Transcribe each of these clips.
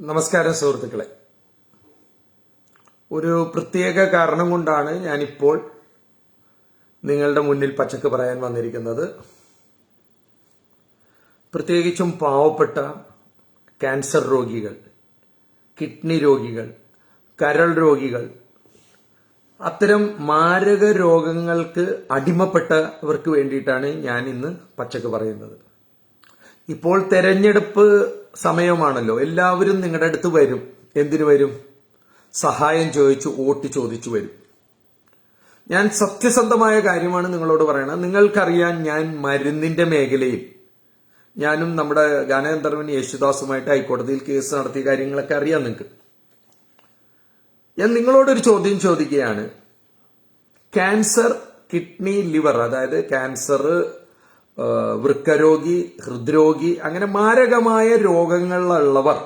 നമസ്കാരം സുഹൃത്തുക്കളെ. ഒരു പ്രത്യേക കാരണം കൊണ്ടാണ് ഞാനിപ്പോൾ നിങ്ങളുടെ മുന്നിൽ പച്ചക്ക് പറയാൻ വന്നിരിക്കുന്നത്. പ്രത്യേകിച്ചും പാവപ്പെട്ട ക്യാൻസർ രോഗികൾ കിഡ്നി രോഗികൾ കരൾ രോഗികൾ അത്തരം മാരക രോഗങ്ങൾക്ക് അടിമപ്പെട്ടവർക്ക് വേണ്ടിയിട്ടാണ് ഞാൻ ഇന്ന് പച്ചക്ക് പറയുന്നത്. ഇപ്പോൾ തെരഞ്ഞെടുപ്പ് സമയമാണല്ലോ. എല്ലാവരും നിങ്ങളുടെ അടുത്ത് വരും. എന്തിനു വരും? സഹായം ചോദിച്ചു വോട്ട് ചോദിച്ചു വരും. ഞാൻ സത്യസന്ധമായ കാര്യമാണ് നിങ്ങളോട് പറയണത്. നിങ്ങൾക്കറിയാൻ ഞാൻ മരുന്നിന്റെ മേഖലയിൽ ഞാനും നമ്മുടെ ഗാനഗന്ധർവൻ യേശുദാസുമായിട്ട് ഹൈക്കോടതിയിൽ കേസ് നടത്തിയ കാര്യങ്ങളൊക്കെ അറിയാം നിങ്ങൾക്ക് ഞാൻ നിങ്ങളോടൊരു ചോദ്യം ചോദിക്കുകയാണ്. ക്യാൻസർ കിഡ്നി ലിവർ അതായത് ക്യാൻസർ വൃക്കരോഗി ഹൃദ്രോഗി അങ്ങനെ മാരകമായ രോഗങ്ങളുള്ളവർ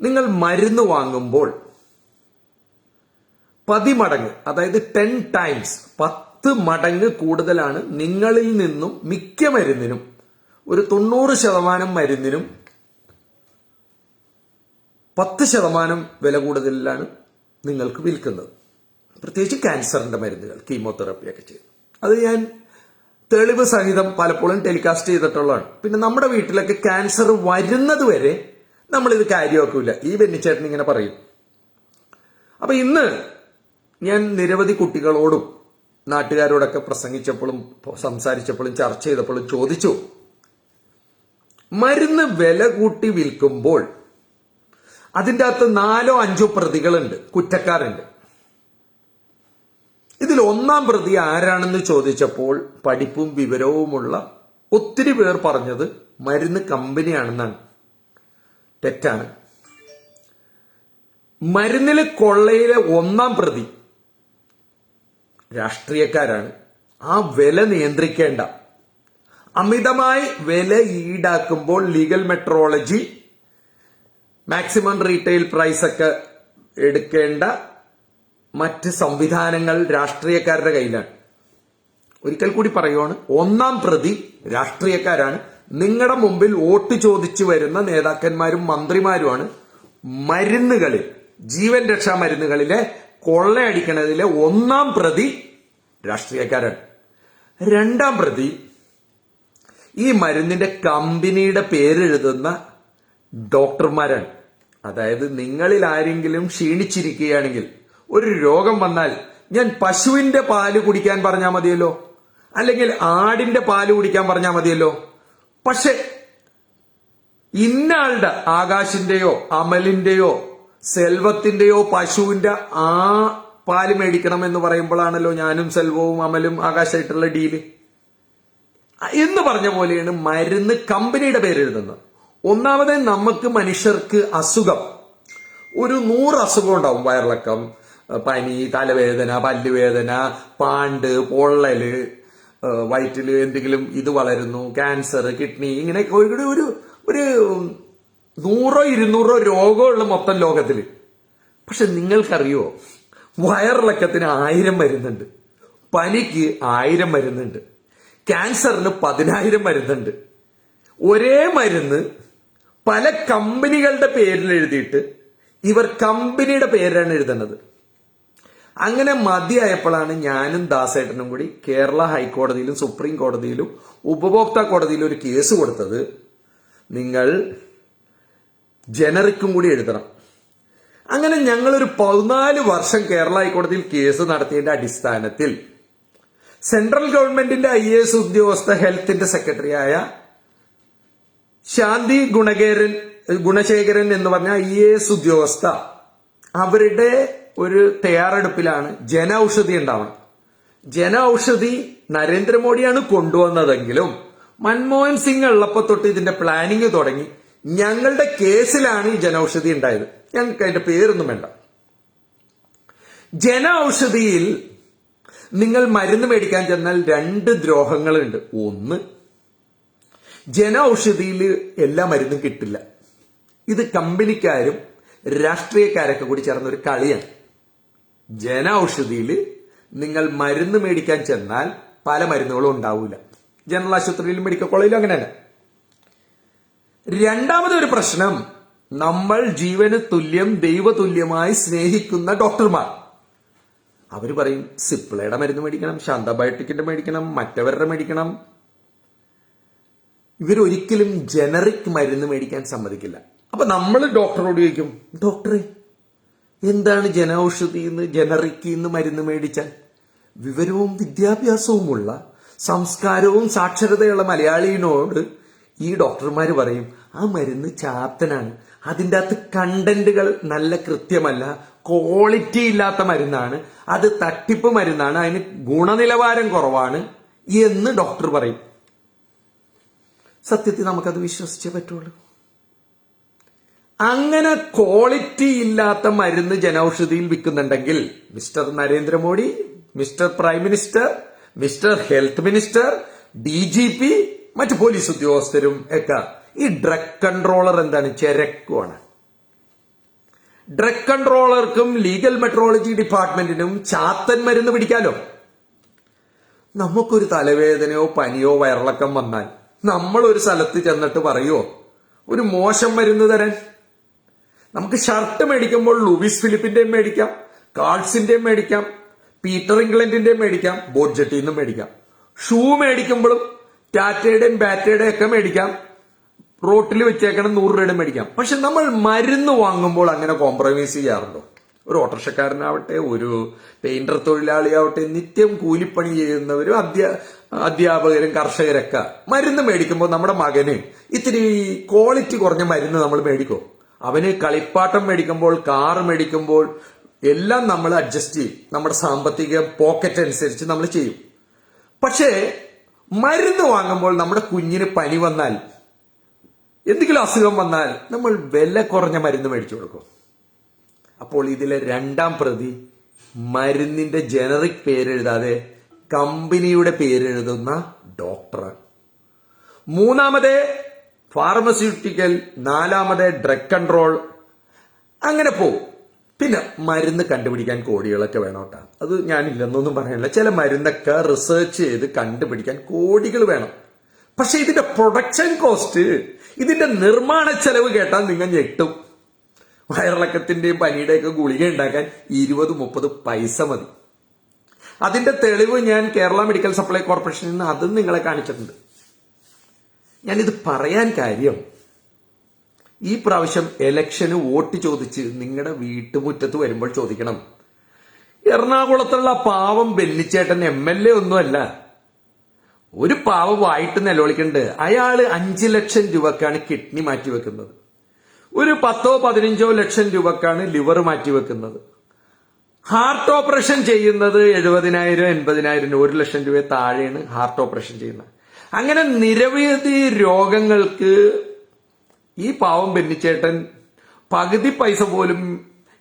നിങ്ങൾ മരുന്ന് വാങ്ങുമ്പോൾ പതിമടങ്ങ് അതായത് ടെൻ ടൈംസ് പത്ത് മടങ്ങ് കൂടുതലാണ് നിങ്ങളിൽ നിന്നും മിക്ക മരുന്നിനും ഒരു തൊണ്ണൂറ് ശതമാനം മരുന്നിനും പത്ത് ശതമാനം വില കൂടുതലാണ് നിങ്ങൾക്ക് വിൽക്കുന്നത്. പ്രത്യേകിച്ച് ക്യാൻസറിന്റെ മരുന്നുകൾ കീമോതെറാപ്പിയൊക്കെ ചെയ്തു അത് ഞാൻ തെളിവ് സഹിതം പലപ്പോഴും ടെലികാസ്റ്റ് ചെയ്തിട്ടുള്ളതാണ്. പിന്നെ നമ്മുടെ വീട്ടിലൊക്കെ ക്യാൻസർ വരുന്നത് വരെ നമ്മളിത് കാര്യമാക്കില്ല ഈ ബെന്നിച്ചേട്ടൻ ഇങ്ങനെ പറയും. അപ്പൊ ഇന്ന് ഞാൻ നിരവധി കുട്ടികളോടും നാട്ടുകാരോടൊക്കെ പ്രസംഗിച്ചപ്പോഴും സംസാരിച്ചപ്പോഴും ചർച്ച ചെയ്തപ്പോഴും ചോദിച്ചു. മരുന്ന് വില കൂട്ടി വിൽക്കുമ്പോൾ അതിന്റെ അകത്ത് നാലോ അഞ്ചോ പ്രതികളുണ്ട് കുറ്റക്കാരുണ്ട്. ഇതിൽ ഒന്നാം പ്രതി ആരാണെന്ന് ചോദിച്ചപ്പോൾ പഠിപ്പും വിവരവുമുള്ള ഒത്തിരി പേർ പറഞ്ഞത് മരുന്ന് കമ്പനിയാണെന്നാണ്. തെറ്റാണ്. മരുന്നിലെ കൊള്ളയിലെ ഒന്നാം പ്രതി രാഷ്ട്രീയക്കാരാണ്. ആ വില നിയന്ത്രിക്കേണ്ട. അമിതമായി വില ഈടാക്കുമ്പോൾ legal metrology maximum retail price ഒക്കെ എടുക്കേണ്ട മറ്റ് സംവിധാനങ്ങൾ രാഷ്ട്രീയക്കാരുടെ കയ്യിലാണ്. ഒരിക്കൽ കൂടി പറയുവാണ് ഒന്നാം പ്രതി രാഷ്ട്രീയക്കാരാണ്. നിങ്ങളുടെ മുമ്പിൽ വോട്ട് ചോദിച്ചു വരുന്ന നേതാക്കന്മാരും മന്ത്രിമാരുമാണ്. മരുന്നുകളിൽ ജീവൻ രക്ഷാ മരുന്നുകളിലെ കൊള്ളയടിക്കണതിലെ ഒന്നാം പ്രതി രാഷ്ട്രീയക്കാരാണ്. രണ്ടാം പ്രതി ഈ മരുന്നിന്റെ കമ്പനിയുടെ പേരെഴുതുന്ന ഡോക്ടർമാരാണ്. അതായത് നിങ്ങളിൽ ആരെങ്കിലും ക്ഷീണിച്ചിരിക്കുകയാണെങ്കിൽ ഒരു രോഗം വന്നാൽ ഞാൻ പശുവിന്റെ പാൽ കുടിക്കാൻ പറഞ്ഞാൽ മതിയല്ലോ. അല്ലെങ്കിൽ ആടിന്റെ പാൽ കുടിക്കാൻ പറഞ്ഞാൽ മതിയല്ലോ. പക്ഷെ ഇന്നാളുടെ ആകാശിന്റെയോ അമലിന്റെയോ സെൽവത്തിന്റെയോ പശുവിന്റെ ആ പാൽ മേടിക്കണം എന്ന് പറയുമ്പോഴാണല്ലോ ഞാനും സെൽവവും അമലും ആകാശമായിട്ടുള്ള ഡീൽ. എന്ന് പറഞ്ഞ പോലെയാണ് മരുന്ന് കമ്പനിയുടെ പേര് എഴുതുന്നത്. ഒന്നാമത് നമുക്ക് മനുഷ്യർക്ക് അസുഖം. ഒരു നൂറ് അസുഖം ഉണ്ടാവും വയറിളക്കം. പനി തലവേദന പല്ലുവേദന പാണ്ട് പൊള്ളൽ വയറ്റിൽ എന്തെങ്കിലും ഇത് വളരുന്നു ക്യാൻസർ കിഡ്നി ഇങ്ങനെ ഒരു ഒരു ഒരു നൂറോ ഇരുന്നൂറോ രോഗമുള്ള മൊത്തം ലോകത്തിൽ പക്ഷെ നിങ്ങൾക്കറിയോ വയറിളക്കത്തിന് ആയിരം വരുന്നുണ്ട് പനിക്ക് ആയിരം വരുന്നുണ്ട് ക്യാൻസറിന് പതിനായിരം വരുന്നുണ്ട്. ഒരേ മരുന്ന് പല കമ്പനികളുടെ പേരിൽ എഴുതിയിട്ട് ഇവർ കമ്പനിയുടെ പേരാണ് എഴുതുന്നത്. അങ്ങനെ മതിയായപ്പോഴാണ് ഞാനും ദാസേട്ടനും കൂടി കേരള ഹൈക്കോടതിയിലും സുപ്രീം കോടതിയിലും ഉപഭോക്താ കോടതിയിലും ഒരു കേസ് കൊടുത്തത്. നിങ്ങൾ ജനറിക്കും കൂടി എഴുതണം. അങ്ങനെ ഞങ്ങളൊരു പതിനാല് വർഷം കേരള ഹൈക്കോടതിയിൽ കേസ് നടത്തിയതിന്റെ അടിസ്ഥാനത്തിൽ സെൻട്രൽ ഗവൺമെന്റിന്റെ ഐ എ എസ് ഉദ്യോഗസ്ഥ ഹെൽത്തിന്റെ സെക്രട്ടറിയായ ശാന്തി ഗുണകേരൻ ഗുണശേഖരൻ എന്ന് പറഞ്ഞ ഐ എ എസ് ഉദ്യോഗസ്ഥ അവരുടെ ഒരു തയ്യാറെടുപ്പിലാണ് ജന ഔഷധി ഉണ്ടാവണം. ജന ഔഷധി നരേന്ദ്രമോദിയാണ് കൊണ്ടുവന്നതെങ്കിലും മൻമോഹൻ സിംഗ് ഉള്ളപ്പോ തൊട്ട് ഇതിന്റെ പ്ലാനിങ് തുടങ്ങി. ഞങ്ങളുടെ കേസിലാണ് ഈ ജന ഔഷധി ഉണ്ടായത്. ഞങ്ങൾക്ക് അതിന്റെ പേരൊന്നും വേണ്ട. ജന ഔഷധിയിൽ നിങ്ങൾ മരുന്ന് മേടിക്കാൻ ചെന്നാൽ രണ്ട് ദ്രോഹങ്ങളുണ്ട്. ഒന്ന് ജന ഔഷധിയിൽ എല്ലാ മരുന്നും കിട്ടില്ല. ഇത് കമ്പനിക്കാരും രാഷ്ട്രീയക്കാരൊക്കെ കൂടി ചേർന്ന ഒരു കളിയാണ്. ജന ഔഷധിയിൽ നിങ്ങൾ മരുന്ന് മേടിക്കാൻ ചെന്നാൽ പല മരുന്നുകളും ഉണ്ടാവില്ല ജനറൽ ആശുപത്രിയിലും മെഡിക്കൽ കോളേജിലും അങ്ങനെ തന്നെ രണ്ടാമതൊരു പ്രശ്നം നമ്മൾ ജീവന് തുല്യം ദൈവതുല്യമായി സ്നേഹിക്കുന്ന ഡോക്ടർമാർ. അവർ പറയും സിപ്ലയുടെ മരുന്ന് മേടിക്കണം ശാന്തബയോട്ടിക്കിന്റെ മേടിക്കണം മറ്റവരുടെ മേടിക്കണം. ഇവരൊരിക്കലും ജനറിക് മരുന്ന് മേടിക്കാൻ സമ്മതിക്കില്ല. അപ്പൊ നമ്മൾ ഡോക്ടറോട് ചോദിക്കും ഡോക്ടറെ എന്താണ് ജനൌഷധി എന്ന് ജനറിക് എന്ന് മരുന്ന് മേടിച്ചാൽ? വിവരവും വിദ്യാഭ്യാസവുമുള്ള സംസ്കാരവും സാക്ഷരതയുള്ള മലയാളിയോട് ഈ ഡോക്ടർമാർ പറയും ആ മരുന്ന് ചാത്തനാണ്. അതിന്റെ അകത്ത് കണ്ടന്റുകൾ നല്ല കൃത്യമല്ല. ക്വാളിറ്റി ഇല്ലാത്ത മരുന്നാണ്. അത് തട്ടിപ്പ് മരുന്നാണ്. അതിന് ഗുണനിലവാരം കുറവാണ്. എന്ന് ഡോക്ടർ പറയും. സത്യത്തിൽ നമുക്കത് വിശ്വസിച്ചേ പറ്റുള്ളൂ. അങ്ങനെ ക്വാളിറ്റി ഇല്ലാത്ത മരുന്ന് ജനൌഷധിയിൽ വിൽക്കുന്നുണ്ടെങ്കിൽ mister Narendra Modi mister prime minister mister health minister D G P മറ്റു പോലീസ് ഉദ്യോഗസ്ഥരും ഒക്കെ ഈ ഡ്രഗ് കൺട്രോളർ എന്താണ്? ചെരക്കുമാണ് ഡ്രഗ് കൺട്രോളർക്കും ലീഗൽ മെട്രോളജി ഡിപ്പാർട്ട്മെന്റിനും ചാത്തൻ മരുന്ന് പിടിക്കാലോ? നമുക്കൊരു തലവേദനയോ പനിയോ വയറിളക്കം വന്നാൽ നമ്മൾ ഒരു സ്ഥലത്ത് ചെന്നിട്ട് പറയുമോ ഒരു മോശം മരുന്ന് തരാൻ. നമുക്ക് ഷർട്ട് മേടിക്കുമ്പോൾ ലൂവിസ് ഫിലിപ്പിന്റെയും മേടിക്കാം കാൾസിന്റെയും മേടിക്കാം പീറ്റർ ഇംഗ്ലണ്ടിന്റെയും മേടിക്കാം ബോർജറ്റിൽ നിന്നും മേടിക്കാം. ഷൂ മേടിക്കുമ്പോഴും ടാറ്റയുടെയും ബാറ്റയുടെയും ഒക്കെ മേടിക്കാം റോട്ടിൽ വെച്ചേക്കണം നൂറ് രൂപയുടെ മേടിക്കാം. പക്ഷെ നമ്മൾ മരുന്ന് വാങ്ങുമ്പോൾ അങ്ങനെ കോംപ്രമൈസ് ചെയ്യാറുണ്ടോ? ഒരു ഓട്ടോറിക്ഷക്കാരനാവട്ടെ ഒരു പെയിന്റർ തൊഴിലാളിയാവട്ടെ നിത്യം കൂലിപ്പണി ചെയ്യുന്നവരും അധ്യാ അധ്യാപകരും കർഷകരൊക്കെ മരുന്ന് മേടിക്കുമ്പോൾ നമ്മുടെ മകന് ഇത്തിരി ക്വാളിറ്റി കുറഞ്ഞ മരുന്ന് നമ്മൾ മേടിക്കും അവന് കളിപ്പാട്ടം മേടിക്കുമ്പോൾ കാർ മേടിക്കുമ്പോൾ എല്ലാം നമ്മൾ അഡ്ജസ്റ്റ് ചെയ്യും. നമ്മുടെ സാമ്പത്തിക പോക്കറ്റ് അനുസരിച്ച് നമ്മൾ ചെയ്യും. പക്ഷേ മരുന്ന് വാങ്ങുമ്പോൾ നമ്മുടെ കുഞ്ഞിന് പനി വന്നാൽ എന്തെങ്കിലും അസുഖം വന്നാൽ നമ്മൾ വില കുറഞ്ഞ മരുന്ന് മേടിച്ചു കൊടുക്കും. അപ്പോൾ ഇതിലെ രണ്ടാം പ്രതി മരുന്നിന്റെ ജനറിക് പേരെഴുതാതെ കമ്പനിയുടെ പേരെഴുതുന്ന ഡോക്ടറാണ് മൂന്നാമത് ഫാർമസ്യൂട്ടിക്കൽ നാലാമത് ഡ്രഗ് കൺട്രോൾ അങ്ങനെ പോകും പിന്നെ മരുന്ന് കണ്ടുപിടിക്കാൻ കോടികളൊക്കെ വേണം കേട്ടോ. അത് ഞാനില്ലെന്നൊന്നും പറയാനില്ല. ചില മരുന്നൊക്കെ റിസർച്ച് ചെയ്ത് കണ്ടുപിടിക്കാൻ കോടികൾ വേണം. പക്ഷെ ഇതിന്റെ പ്രൊഡക്ഷൻ കോസ്റ്റ് ഇതിന്റെ നിർമ്മാണ ചെലവ് കേട്ടാൽ നിങ്ങൾ ഞെട്ടും. വയറിളക്കത്തിന്റെയും പനിയുടെയൊക്കെ ഗുളിക ഉണ്ടാക്കാൻ ഇരുപത് മുപ്പത് പൈസ മതി. അതിന്റെ തെളിവ് ഞാൻ കേരള മെഡിക്കൽ സപ്ലൈ കോർപ്പറേഷനിൽ നിന്ന് അതും നിങ്ങളെ കാണിച്ചിട്ടുണ്ട്. ഞാനിത് പറയാൻ കാര്യം. ഈ പ്രാവശ്യം എലക്ഷന് വോട്ട് ചോദിച്ച് നിങ്ങളുടെ വീട്ടുമുറ്റത്ത് വരുമ്പോൾ ചോദിക്കണം. എറണാകുളത്തുള്ള പാവം ബെല്ലിച്ചേട്ടൻ എം എൽ എ ഒന്നുമല്ല. ഒരു പാവമായിട്ട് നിലവിളിക്കുന്നുണ്ട് അയാൾ അഞ്ചു ലക്ഷം രൂപക്കാണ് കിഡ്നി മാറ്റിവെക്കുന്നത് ഒരു പത്തോ പതിനഞ്ചോ ലക്ഷം രൂപക്കാണ് ലിവർ മാറ്റിവെക്കുന്നത് ഹാർട്ട് ഓപ്പറേഷൻ ചെയ്യുന്നത് എഴുപതിനായിരം എൺപതിനായിരം ഒരു ലക്ഷം രൂപ താഴെയാണ് ഹാർട്ട് ഓപ്പറേഷൻ ചെയ്യുന്നത്. അങ്ങനെ നിരവധി രോഗങ്ങൾക്ക് ഈ പാവം ബെന്നിച്ചേട്ടൻ പകുതി പൈസ പോലും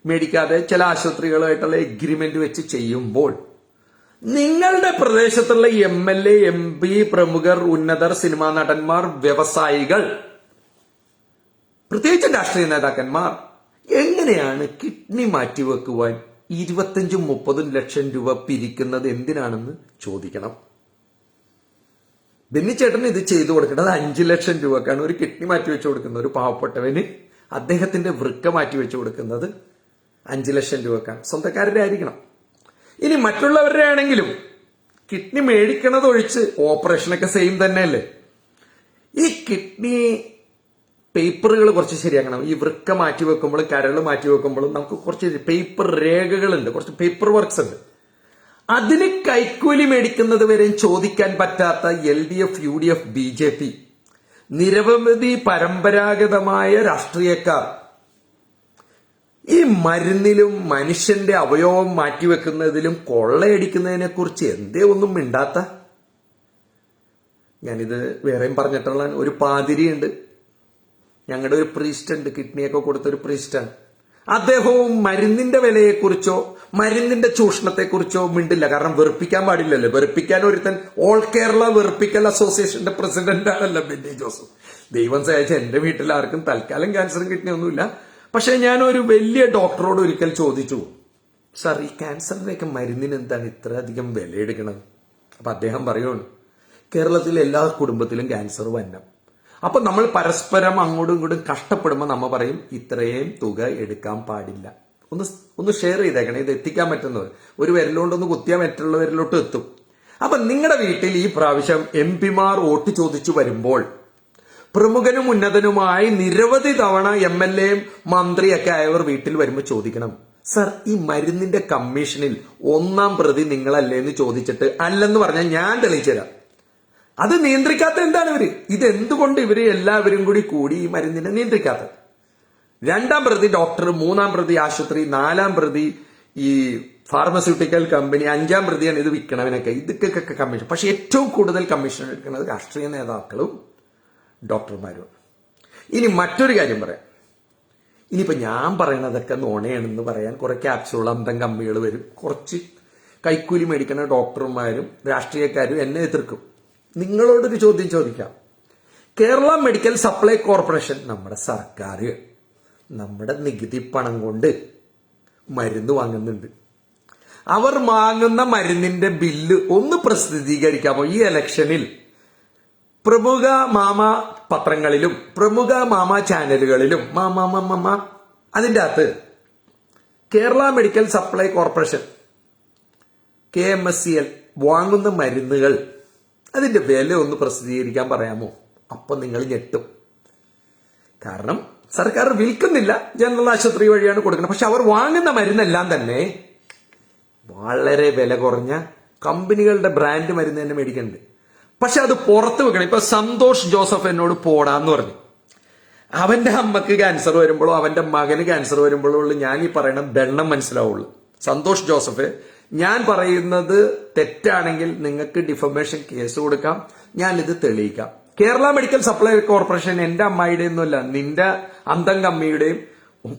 മേടിക്കാതെ ചില ആശുപത്രികളുമായിട്ടുള്ള എഗ്രിമെന്റ് വെച്ച് ചെയ്യുമ്പോൾ നിങ്ങളുടെ പ്രദേശത്തുള്ള M L A M P പ്രമുഖർ ഉന്നതർ സിനിമാ നടന്മാർ വ്യവസായികൾ പ്രത്യേകിച്ച് രാഷ്ട്രീയ നേതാക്കന്മാർ എങ്ങനെയാണ് കിഡ്നി മാറ്റിവെക്കുവാൻ ഇരുപത്തഞ്ചും മുപ്പതും ലക്ഷം രൂപ പിരിക്കുന്നത്? എന്തിനാണെന്ന് ചോദിക്കണം. ബെന്നിച്ചേട്ടൻ ഇത് ചെയ്തു കൊടുക്കേണ്ടത് അഞ്ചു ലക്ഷം രൂപക്കാണ്. ഒരു കിഡ്നി മാറ്റി വെച്ചു കൊടുക്കുന്നത് ഒരു പാവപ്പെട്ടവന് അദ്ദേഹത്തിന്റെ വൃക്ക മാറ്റി വെച്ചു കൊടുക്കുന്നത് അഞ്ചു ലക്ഷം രൂപക്കാണ്. സ്വന്തക്കാരുടെ ആയിരിക്കണം. ഇനി മറ്റുള്ളവരുടെ ആണെങ്കിലും കിഡ്നി മേടിക്കണത് ഒഴിച്ച് ഓപ്പറേഷനൊക്കെ സെയിം തന്നെയല്ലേ? ഈ കിഡ്നി പേപ്പറുകൾ കുറച്ച് ശരിയാക്കണം. ഈ വൃക്ക മാറ്റി വെക്കുമ്പോഴും കരൾ മാറ്റി വെക്കുമ്പോഴും നമുക്ക് കുറച്ച് പേപ്പർ രേഖകളുണ്ട്. കുറച്ച് പേപ്പർ വർക്ക്സ് ഉണ്ട്. അതിന് കൈക്കൂലി മേടിക്കുന്നത് വരെയും ചോദിക്കാൻ പറ്റാത്ത L D F U D F B J P. നിരവധി പരമ്പരാഗതമായ രാഷ്ട്രീയക്കാർ ഈ മരുന്നിലും മനുഷ്യന്റെ അവയവം മാറ്റിവെക്കുന്നതിലും കൊള്ളയടിക്കുന്നതിനെ കുറിച്ച് എന്തേ ഒന്നും മിണ്ടാത്ത? ഞാനിത് വേറെയും പറഞ്ഞിട്ടുള്ള ഒരു പാതിരിയുണ്ട്. ഞങ്ങളുടെ ഒരു പ്രീസ്റ്റ് ഉണ്ട്. കിഡ്നിയൊക്കെ കൊടുത്തൊരു പ്രീസ്റ്റാണ് അദ്ദേഹവും മരുന്നിന്റെ വിലയെക്കുറിച്ചോ മരുന്നിന്റെ ചൂഷണത്തെക്കുറിച്ചോ മിണ്ടില്ല. കാരണം വെറുപ്പിക്കാൻ പാടില്ലല്ലോ. വെറുപ്പിക്കാൻ ഒരുത്തൻ ഓൾ കേരള വെറുപ്പിക്കൽ അസോസിയേഷന്റെ പ്രസിഡന്റ് ആണല്ലോ ബെന്നി ജോസഫ്. ദൈവം സഹായിച്ച എന്റെ വീട്ടിൽ ആർക്കും തൽക്കാലം ക്യാൻസറും കിട്ടിയൊന്നുമില്ല പക്ഷെ ഞാൻ ഒരു വലിയ ഡോക്ടറോട് ഒരിക്കൽ ചോദിച്ചു സർ ഈ ക്യാൻസറിന്റെയൊക്കെ മരുന്നിന് എന്താണ് ഇത്ര അധികം വിലയെടുക്കണം അപ്പൊ അദ്ദേഹം പറയുകയാണ് കേരളത്തിലെ എല്ലാ കുടുംബത്തിലും ക്യാൻസർ വന്നം. അപ്പൊ നമ്മൾ പരസ്പരം അങ്ങോട്ടും ഇങ്ങോട്ടും കഷ്ടപ്പെടുമ്പോൾ നമ്മൾ പറയും ഇത്രയും തുക എടുക്കാൻ പാടില്ല. ഒന്ന് ഒന്ന് ഷെയർ ചെയ്തേക്കണം ഇത് എത്തിക്കാൻ പറ്റുന്നത് ഒരു വിരലുകൊണ്ടൊന്ന് കുത്തിയാൽ മറ്റുള്ള വിരലോട്ട് എത്തും. അപ്പൊ നിങ്ങളുടെ വീട്ടിൽ ഈ പ്രാവശ്യം എം പിമാർ വോട്ട് ചോദിച്ചു വരുമ്പോൾ പ്രമുഖനും ഉന്നതനുമായി നിരവധി തവണ എം എൽ എയും മന്ത്രിയൊക്കെ ആയവർ വീട്ടിൽ വരുമ്പോൾ ചോദിക്കണം സർ ഈ മരുന്നിന്റെ കമ്മീഷനിൽ ഒന്നാം പ്രതി നിങ്ങളല്ലേ? എന്ന് ചോദിച്ചിട്ട് അല്ലെന്ന് പറഞ്ഞാൽ ഞാൻ തെളിയിച്ചു തരാം അത് നിയന്ത്രിക്കാത്ത എന്താണ് ഇവർ? ഇത് എന്തുകൊണ്ട് ഇവർ എല്ലാവരും കൂടി കൂടി ഈ മരുന്നിനെ നിയന്ത്രിക്കാത്തത്? രണ്ടാം പ്രതി ഡോക്ടർ മൂന്നാം പ്രതി ആശുപത്രി നാലാം പ്രതി ഈ ഫാർമസ്യൂട്ടിക്കൽ കമ്പനി അഞ്ചാം പ്രതിയാണ് ഇത് വിൽക്കണവനൊക്കെ. ഇതൊക്കെ കമ്മീഷൻ. പക്ഷെ ഏറ്റവും കൂടുതൽ കമ്മീഷൻ എടുക്കുന്നത് രാഷ്ട്രീയ നേതാക്കളും ഡോക്ടർമാരും. ഇനി മറ്റൊരു കാര്യം പറയാം. ഇനിയിപ്പോ ഞാൻ പറയണതൊക്കെ നോണയാണെന്ന് പറയാൻ കുറെ ക്യാപ്സ്യൂൾ അന്തം കമ്പികൾ വരും. കുറച്ച് കൈക്കൂലി മേടിക്കുന്ന ഡോക്ടർമാരും രാഷ്ട്രീയക്കാരും എന്നെ എതിർക്കും. നിങ്ങളോടൊരു ചോദ്യം ചോദിക്കാം. കേരള മെഡിക്കൽ സപ്ലൈ കോർപ്പറേഷൻ നമ്മുടെ സർക്കാർ നമ്മുടെ നികുതി പണം കൊണ്ട് മരുന്ന് വാങ്ങുന്നുണ്ട്. അവർ വാങ്ങുന്ന മരുന്നിന്റെ ബില്ല് ഒന്ന് പ്രസിദ്ധീകരിക്കാമോ? ഈ ഇലക്ഷനിൽ പ്രമുഖ മാമ പത്രങ്ങളിലും പ്രമുഖ മാമ ചാനലുകളിലും മാമ മാമ അതിന്റെ അകത്ത് Kerala medical supply corporation K M S C L വാങ്ങുന്ന മരുന്നുകൾ അതിന്റെ വില ഒന്ന് പ്രസിദ്ധീകരിക്കാൻ പറയാമോ? അപ്പൊ നിങ്ങൾ ഞെട്ടും. കാരണം സർക്കാർ വിൽക്കുന്നില്ല ജനറൽ ആശുപത്രി വഴിയാണ് കൊടുക്കുന്നത്. പക്ഷെ അവർ വാങ്ങുന്ന മരുന്നെല്ലാം തന്നെ വളരെ വില കുറഞ്ഞ കമ്പനികളുടെ ബ്രാൻഡ് മരുന്ന് തന്നെ മേടിക്കുന്നുണ്ട്. പക്ഷെ അത് പുറത്ത് വെക്കണം. ഇപ്പൊ സന്തോഷ് ജോസഫ് എന്നോട് പോടാന്ന് പറഞ്ഞു. അവന്റെ അമ്മയ്ക്ക് ക്യാൻസർ വരുമ്പോഴോ അവന്റെ മകന് ക്യാൻസർ വരുമ്പോഴോ ഉള്ളു ഞാൻ ഈ പറയുന്ന ദണ്ണം മനസ്സിലാവുള്ളൂ. സന്തോഷ് ജോസഫ് ഞാൻ പറയുന്നത് തെറ്റാണെങ്കിൽ നിങ്ങൾക്ക് ഡിഫമേഷൻ കേസ് കൊടുക്കാം. ഞാൻ ഇത് തെളിയിക്കാം. കേരള മെഡിക്കൽ സപ്ലൈ കോർപ്പറേഷൻ എന്റെ അമ്മായിയുടെ ഒന്നുമല്ല നിന്റെ അന്തം കമ്മിയുടെയും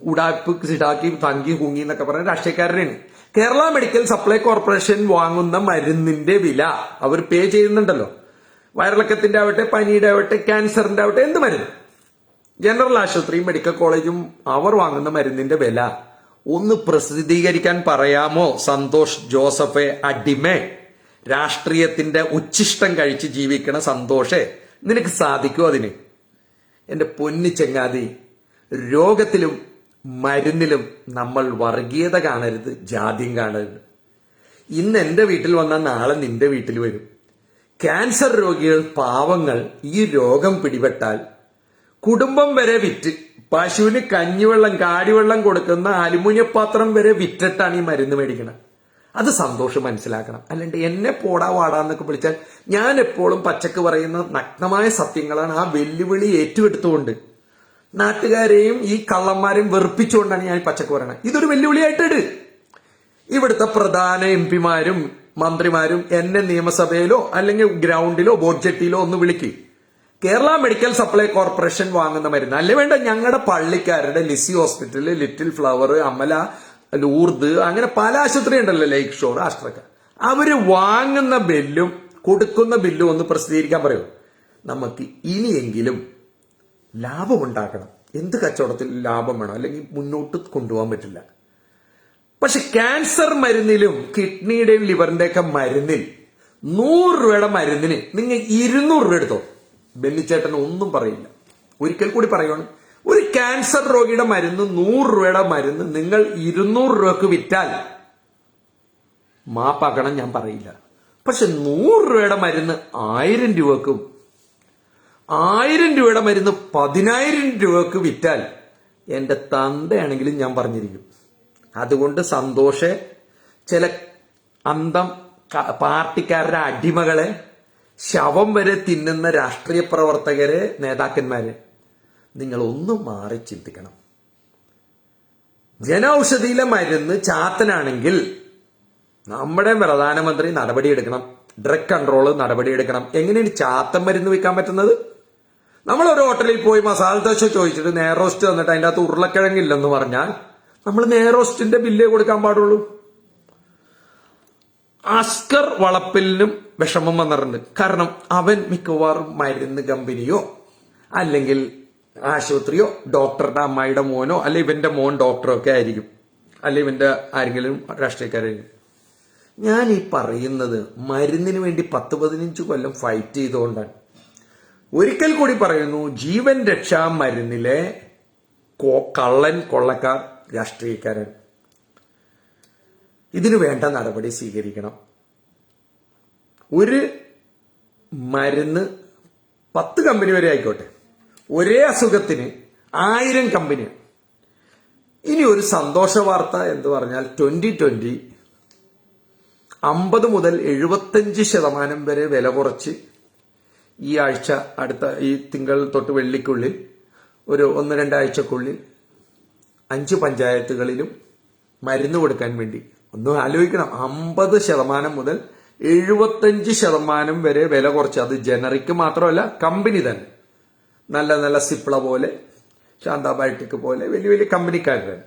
ഉടാപ്പ് സിടാക്കി തങ്കി ഹുങ്ങി എന്നൊക്കെ പറയുന്ന രാഷ്ട്രീയക്കാരുടെയാണ്. കേരള മെഡിക്കൽ സപ്ലൈ കോർപ്പറേഷൻ വാങ്ങുന്ന മരുന്നിന്റെ വില അവർ പേ ചെയ്യുന്നുണ്ടല്ലോ. വയറിളക്കത്തിന്റെ ആവട്ടെ പനിയുടെ ആവട്ടെ ക്യാൻസറിന്റെ ആവട്ടെ എന്ത് മരുന്ന്? ജനറൽ ആശുപത്രിയും മെഡിക്കൽ കോളേജും അവർ വാങ്ങുന്ന മരുന്നിന്റെ വില. ഒന്ന് പ്രസിദ്ധീകരിക്കാൻ പറയാമോ? സന്തോഷ് ജോസഫെ അടിമേ. രാഷ്ട്രീയത്തിന്റെ ഉച്ചിഷ്ടം കഴിച്ച് ജീവിക്കണ സന്തോഷേ. നിനക്ക് സാധിക്കുമോ അതിന്? എന്റെ പൊന്നു ചെങ്ങാതി രോഗത്തിലും മരുന്നിലും നമ്മൾ വർഗീയത കാണരുത് ജാതിയും കാണരുത്. ഇന്ന് എന്റെ വീട്ടിൽ വന്നാൽ നാളെ നിന്റെ വീട്ടിൽ വരും. ക്യാൻസർ രോഗികൾ പാവങ്ങൾ ഈ രോഗം പിടിപെട്ടാൽ കുടുംബം വരെ വിറ്റ്. പശുവിന് കഞ്ഞിവെള്ളം കാടിവെള്ളം കൊടുക്കുന്ന അലുമിനിയം പാത്രം വരെ വിറ്റിട്ടാണ് ഈ മരുന്ന് മേടിക്കുന്നത് അത് സന്തോഷം മനസ്സിലാക്കണം. അല്ലാണ്ട് എന്നെ പോടാ വാടാന്നൊക്കെ വിളിച്ചാൽ ഞാൻ എപ്പോഴും പച്ചക്ക് പറയുന്ന നഗ്നമായ സത്യങ്ങളാണ് ആ വെല്ലുവിളി ഏറ്റുമെടുത്തുകൊണ്ട് നാട്ടുകാരെയും ഈ കള്ളന്മാരെയും വെറുപ്പിച്ചുകൊണ്ടാണ് ഞാൻ പച്ചക്ക് പറയുന്നത് ഇതൊരു വെല്ലുവിളിയായിട്ടിട്. ഇവിടുത്തെ പ്രധാന എം പിമാരും മന്ത്രിമാരും എന്നെ നിയമസഭയിലോ അല്ലെങ്കിൽ ഗ്രൗണ്ടിലോ ബോഡ്ജറ്റിലോ ഒന്ന് വിളിക്ക്. കേരള മെഡിക്കൽ സപ്ലൈ കോർപ്പറേഷൻ വാങ്ങുന്ന മരുന്ന്. അല്ലെ വേണ്ട ഞങ്ങളുടെ പള്ളിക്കാരുടെ Lisie hospital little flower Amala Lourdes അങ്ങനെ പല ആശുപത്രി ഉണ്ടല്ലോ ലേക്ക് ഷോർ ആശ്രക്ക. അവർ വാങ്ങുന്ന ബില്ലും കൊടുക്കുന്ന ബില്ലും ഒന്ന് പ്രസിദ്ധീകരിക്കാൻ പറയൂ. നമുക്ക് ഇനിയെങ്കിലും ലാഭമുണ്ടാക്കണം. എന്ത് കച്ചവടത്തിൽ ലാഭം വേണം? അല്ലെങ്കിൽ മുന്നോട്ട് കൊണ്ടുപോകാൻ പറ്റില്ല. പക്ഷെ ക്യാൻസർ മരുന്നിലും കിഡ്നിയുടെയും ലിവറിന്റെയൊക്കെ മരുന്നിൽ നൂറ് രൂപയുടെ മരുന്നിന് നിങ്ങൾ ഇരുന്നൂറ് രൂപ എടുത്തോ? ബെന്നിച്ചേട്ടൻ ഒന്നും പറയില്ല. ഒരിക്കൽ കൂടി പറയുവാണ് ഒരു ക്യാൻസർ രോഗിയുടെ മരുന്ന് നൂറ് രൂപയുടെ മരുന്ന് നിങ്ങൾ ഇരുന്നൂറ് രൂപക്ക് വിറ്റാൽ മാപ്പാക്കണം ഞാൻ പറയില്ല. പക്ഷെ നൂറ് രൂപയുടെ മരുന്ന് ആയിരം രൂപക്കും ആയിരം രൂപയുടെ മരുന്ന് പതിനായിരം രൂപക്ക് വിറ്റാൽ എന്റെ തന്തയാണെങ്കിലും ഞാൻ പറഞ്ഞിരിക്കും. അതുകൊണ്ട് സന്തോഷേ ചില അന്തം പാർട്ടിക്കാരുടെ അടിമകളെ ശവം വരെ തിന്നുന്ന രാഷ്ട്രീയ പ്രവർത്തകരെ നേതാക്കന്മാരെ നിങ്ങൾ ഒന്ന് മാറി ചിന്തിക്കണം. ജനൌഷധിയിലെ മരുന്ന് ചാത്തനാണെങ്കിൽ നമ്മുടെ പ്രധാനമന്ത്രി നടപടിയെടുക്കണം. Drug control നടപടിയെടുക്കണം. എങ്ങനെയാണ് ചാത്തൻ മരുന്ന് വിൽക്കാൻ പറ്റുന്നത്? നമ്മൾ ഒരു ഹോട്ടലിൽ പോയി മസാല ദോശ ചോദിച്ചിട്ട് നേറോസ്റ്റ് തന്നിട്ട് അതിന്റെ അകത്ത് ഉരുളക്കിഴങ്ങില്ലെന്ന് പറഞ്ഞാൽ നമ്മൾ നേറോസ്റ്റിന്റെ ബില്ലേ കൊടുക്കാൻ പാടുള്ളൂ. അസ്കർ വളപ്പിലിനും വിഷമം വന്നിട്ടുണ്ട്. കാരണം അവൻ മിക്കവാറും മരുന്ന് കമ്പനിയോ അല്ലെങ്കിൽ ആശുപത്രിയോ ഡോക്ടറുടെ അമ്മായിയുടെ മോനോ അല്ലെ ഇവന്റെ മോൻ ഡോക്ടറോ ഒക്കെ ആയിരിക്കും. അല്ലെ ഇവന്റെ ആരെങ്കിലും രാഷ്ട്രീയക്കാരായിരിക്കും. ഞാൻ ഈ പറയുന്നത് മരുന്നിന് വേണ്ടി പത്ത് പതിനഞ്ച് കൊല്ലം ഫൈറ്റ് ചെയ്തുകൊണ്ടാണ്. ഒരിക്കൽ കൂടി പറയുന്നു ജീവൻ രക്ഷാ മരുന്നിലെ കള്ളൻ കൊള്ളക്കാർ രാഷ്ട്രീയക്കാരൻ ഇതിനു വേണ്ട നടപടി സ്വീകരിക്കണം. ഒരു മരുന്ന് പത്ത് കമ്പനി വരെ ആയിക്കോട്ടെ. ഒരേ അസുഖത്തിന് ആയിരം കമ്പനി. ഇനി ഒരു സന്തോഷ വാർത്ത എന്ന് പറഞ്ഞാൽ ട്വന്റി ട്വന്റി അമ്പത് മുതൽ എഴുപത്തഞ്ച് ശതമാനം വരെ വില കുറച്ച് ഈ ആഴ്ച അടുത്ത ഈ തിങ്കൾ തൊട്ട് വെള്ളിക്കുള്ളിൽ ഒരു ഒന്ന് രണ്ടാഴ്ചക്കുള്ളിൽ അഞ്ച് പഞ്ചായത്തുകളിലും മരുന്ന് കൊടുക്കാൻ വേണ്ടി ഒന്ന് ആലോചിക്കണം. അമ്പത് ശതമാനം മുതൽ എഴുപത്തഞ്ച് ശതമാനം വരെ വില കുറച്ച്. അത് ജനറിക്ക് മാത്രമല്ല കമ്പനി തന്നെ. നല്ല നല്ല സിപ്ല പോലെ ശാന്ത ബയോട്ടിക് പോലെ വലിയ വലിയ കമ്പനിക്കാർ തന്നെ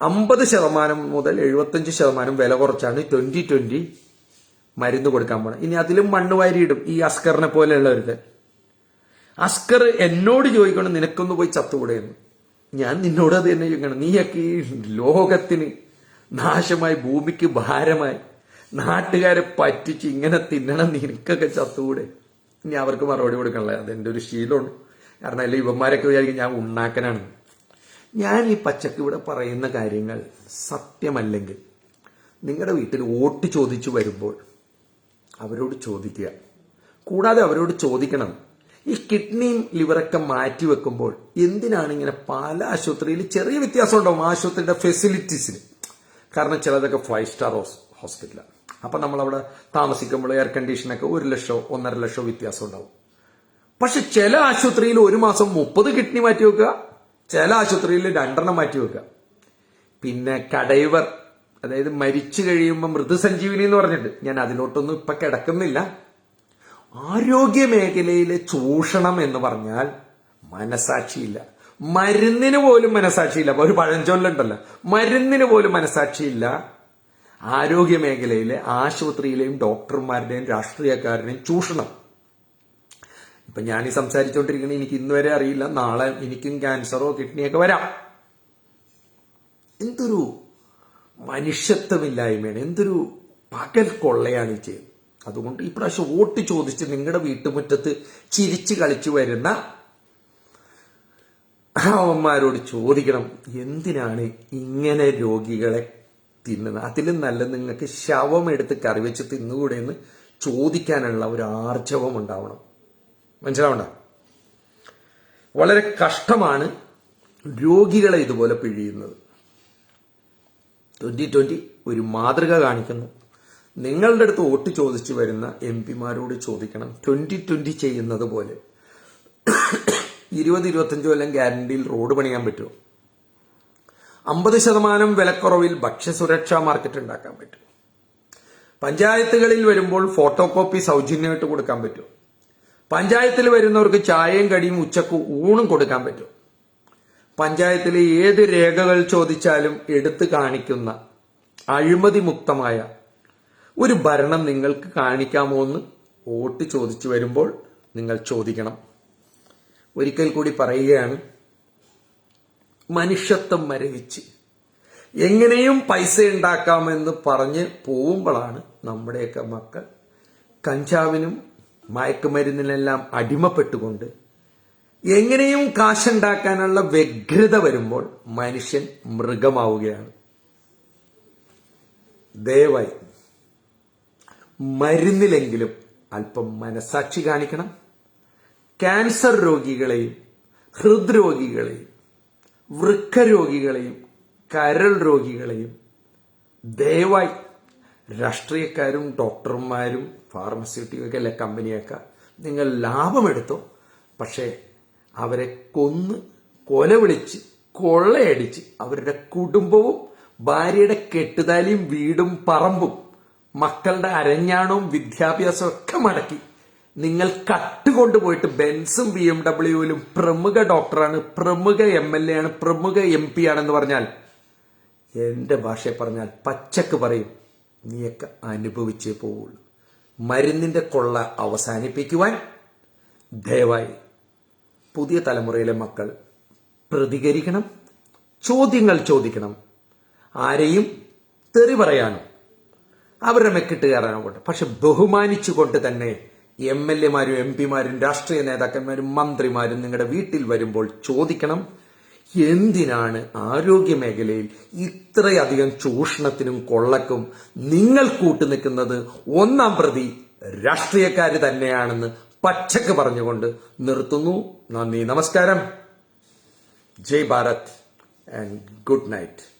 അമ്പത് ശതമാനം മുതൽ എഴുപത്തഞ്ച് ശതമാനം വില കുറച്ചാണ് ട്വന്റി ട്വന്റി മരുന്ന് കൊടുക്കാൻ പോണത്. ഇനി അതിലും മണ്ണ് വാരിയിടും ഈ അസ്കറിനെ പോലെയുള്ളവരുടെ അസ്കർ എന്നോട് ചോദിക്കണം നിനക്കൊന്ന് പോയി ചത്തുകൂടെയെന്ന്? ഞാൻ നിന്നോട് അത് തന്നെ ചോദിക്കണം. നീയൊക്കെ ഈ ലോകത്തിന് നാശമായി ഭൂമിക്ക് ഭാരമായി നാട്ടുകാരെ പറ്റിച്ച് ഇങ്ങനെ തിന്നണം നിനക്കൊക്കെ ചത്തുകൂടെ. ഇനി അവർക്ക് മറുപടി കൊടുക്കണല്ലേ? അതെന്റെ ഒരു ശീലമാണ്. കാരണം അല്ലെ യുവന്മാരൊക്കെ വിചാരിക്കും ഞാൻ ഉണ്ണാക്കനാണ്. ഞാൻ ഈ പച്ചക്ക് ഇവിടെ പറയുന്ന കാര്യങ്ങൾ സത്യമല്ലെങ്കിൽ നിങ്ങളുടെ വീട്ടിൽ വോട്ട് ചോദിച്ചു വരുമ്പോൾ അവരോട് ചോദിക്കുക. കൂടാതെ അവരോട് ചോദിക്കണം. ഈ കിഡ്നിയും ലിവറൊക്കെ മാറ്റി വെക്കുമ്പോൾ എന്തിനാണ് ഇങ്ങനെ പല ആശുപത്രിയിൽ ചെറിയ വ്യത്യാസം ഉണ്ടാവും ആശുപത്രിയുടെ ഫെസിലിറ്റീസിന്? കാരണം ചിലതൊക്കെ ഫൈവ് സ്റ്റാർ ഹോസ്പിറ്റലാണ്. അപ്പൊ നമ്മൾ അവിടെ താമസിക്കുമ്പോൾ എയർ കണ്ടീഷനൊക്കെ ഒരു ലക്ഷോ ഒന്നര ലക്ഷോ വ്യത്യാസം ഉണ്ടാവും. പക്ഷെ ചില ആശുപത്രിയിൽ ഒരു മാസം മുപ്പത് കിഡ്നി മാറ്റി വെക്കുക ചില ആശുപത്രിയിൽ രണ്ടെണ്ണം മാറ്റി വെക്കുക. പിന്നെ കടൈവർ അതായത് മരിച്ചു കഴിയുമ്പോൾ മൃദുസഞ്ജീവിനി എന്ന് പറഞ്ഞിട്ട് ഞാൻ അതിലോട്ടൊന്നും ഇപ്പൊ കിടക്കുന്നില്ല. ആരോഗ്യ മേഖലയിലെ ചൂഷണം എന്ന് പറഞ്ഞാൽ മനസാക്ഷിയില്ല. മരുന്നിന് പോലും മനസാക്ഷിയില്ല. ഒരു പഴഞ്ചൊല്ലുണ്ടല്ലോ. മരുന്നിന് പോലും മനസാക്ഷിയില്ല. ആരോഗ്യ മേഖലയിലെ ആശുപത്രിയിലെയും ഡോക്ടർമാരുടെയും രാഷ്ട്രീയക്കാരുടെയും ചൂഷണം. ഇപ്പൊ ഞാൻ ഈ സംസാരിച്ചുകൊണ്ടിരിക്കുന്നത് എനിക്ക് ഇന്ന് വരെ അറിയില്ല. നാളെ എനിക്കും ക്യാൻസറോ കിഡ്നിയൊക്കെ വരാം. എന്തൊരു മനുഷ്യത്വമില്ലായ്മയാണ്. എന്തൊരു പകൽ കൊള്ളയാണ് ഈ ചെയ്യുന്നത്. അതുകൊണ്ട് ഈ പ്രാവശ്യം വോട്ട് ചോദിച്ച് നിങ്ങളുടെ വീട്ടുമുറ്റത്ത് ചിരിച്ചു കളിച്ചു വരുന്ന അവന്മാരോട് ചോദിക്കണം എന്തിനാണ് ഇങ്ങനെ രോഗികളെ തിന്നുന്നത്. അതിലും നല്ല നിങ്ങൾക്ക് ശവം എടുത്ത് കറി വെച്ച് തിന്നുകൂടെ എന്ന് ചോദിക്കാനുള്ള ഒരു ആർജവം ഉണ്ടാവണം. മനസ്സിലാവണ്ട? വളരെ കഷ്ടമാണ് രോഗികളെ ഇതുപോലെ പിഴിയുന്നത്. ട്വന്റി ട്വന്റി ഒരു മാതൃക കാണിക്കുന്നു. നിങ്ങളുടെ അടുത്ത് വോട്ട് ചോദിച്ചു വരുന്ന എം പിമാരോട് ചോദിക്കണം. ട്വന്റി ട്വന്റി ചെയ്യുന്നത് പോലെ. ഇരുപത് ഇരുപത്തഞ്ച് ഗ്യാരണ്ടിയിൽ റോഡ് പണിയാൻ പറ്റുമോ? അമ്പത് ശതമാനം വിലക്കുറവിൽ ഭക്ഷ്യസുരക്ഷാ മാർക്കറ്റ് ഉണ്ടാക്കാൻ പറ്റും. പഞ്ചായത്തുകളിൽ വരുമ്പോൾ ഫോട്ടോ കോപ്പി സൗജന്യമായിട്ട് കൊടുക്കാൻ പറ്റും. പഞ്ചായത്തിൽ വരുന്നവർക്ക് ചായയും കടിയും ഉച്ചയ്ക്ക് ഊണും കൊടുക്കാൻ പറ്റും. പഞ്ചായത്തിലെ ഏത് രേഖകൾ ചോദിച്ചാലും എടുത്തു കാണിക്കുന്ന അഴിമതി മുക്തമായ ഒരു ഭരണം നിങ്ങൾക്ക് കാണിക്കാമോ എന്ന് വോട്ട് ചോദിച്ചു വരുമ്പോൾ നിങ്ങൾ ചോദിക്കണം. ഒരിക്കൽ കൂടി പറയുകയാണ് മനുഷ്യത്വം മരവിച്ച്. എങ്ങനെയും പൈസ ഉണ്ടാക്കാമെന്ന് പറഞ്ഞ് പോകുമ്പോഴാണ് നമ്മുടെയൊക്കെ മക്കൾ കഞ്ചാവിനും മയക്കുമരുന്നിനെല്ലാം അടിമപ്പെട്ടുകൊണ്ട് എങ്ങനെയും കാശുണ്ടാക്കാനുള്ള വ്യഗ്രത വരുമ്പോൾ മനുഷ്യൻ മൃഗമാവുകയാണ്. ദയവായി മരുന്നിലെങ്കിലും അല്പം മനസാക്ഷി കാണിക്കണം. ക്യാൻസർ രോഗികളെയും ഹൃദ്രോഗികളെയും വൃക്ക രോഗികളെയും കരൾ രോഗികളെയും ദയവായി രാഷ്ട്രീയക്കാരും ഡോക്ടർമാരും ഫാർമസ്യൂട്ടിക്കൽ കമ്പനിയൊക്കെ നിങ്ങൾ ലാഭമെടുത്തോ. പക്ഷേ അവരെ കൊന്ന് കൊലവിളിച്ച് കൊള്ളയടിച്ച് അവരുടെ കുടുംബവും ഭാര്യയുടെ കെട്ടുതാലിയും വീടും പറമ്പും മക്കളുടെ അരഞ്ഞാണവും വിദ്യാഭ്യാസവും ഒക്കെ മടക്കി നിങ്ങൾ കട്ടുകൊണ്ടുപോയിട്ട് ബെൻസും ബി എം ഡബ്ല്യുവിലും പ്രമുഖ ഡോക്ടറാണ് പ്രമുഖ എം എൽ എ ആണ് പ്രമുഖ എം പി ആണെന്ന് പറഞ്ഞാൽ എന്റെ ഭാഷയെ പറഞ്ഞാൽ പച്ചക്ക് പറയും. നീയൊക്കെ അനുഭവിച്ചേ പോവുള്ളൂ. മരുന്നിന്റെ കൊള്ള അവസാനിപ്പിക്കുവാൻ ദയവായി പുതിയ തലമുറയിലെ മക്കൾ പ്രതികരിക്കണം ചോദ്യങ്ങൾ ചോദിക്കണം. ആരെയും തെറി പറയാനോ അവരുടെ മെക്കിട്ട് കയറാനോ പക്ഷെ ബഹുമാനിച്ചുകൊണ്ട് തന്നെ എം എൽ എമാരും എം പിമാരും രാഷ്ട്രീയ നേതാക്കന്മാരും മന്ത്രിമാരും നിങ്ങളുടെ വീട്ടിൽ വരുമ്പോൾ ചോദിക്കണം എന്തിനാണ് ആരോഗ്യ മേഖലയിൽ ഇത്രയധികം ചൂഷണത്തിനും കൊള്ളക്കും? നിങ്ങൾ കൂട്ടുനിൽക്കുന്നത് ഒന്നാം പ്രതി രാഷ്ട്രീയക്കാർ തന്നെയാണെന്ന് പച്ചക്ക് പറഞ്ഞുകൊണ്ട് നിർത്തുന്നു. നന്ദി നമസ്കാരം. Jai Bharat and good night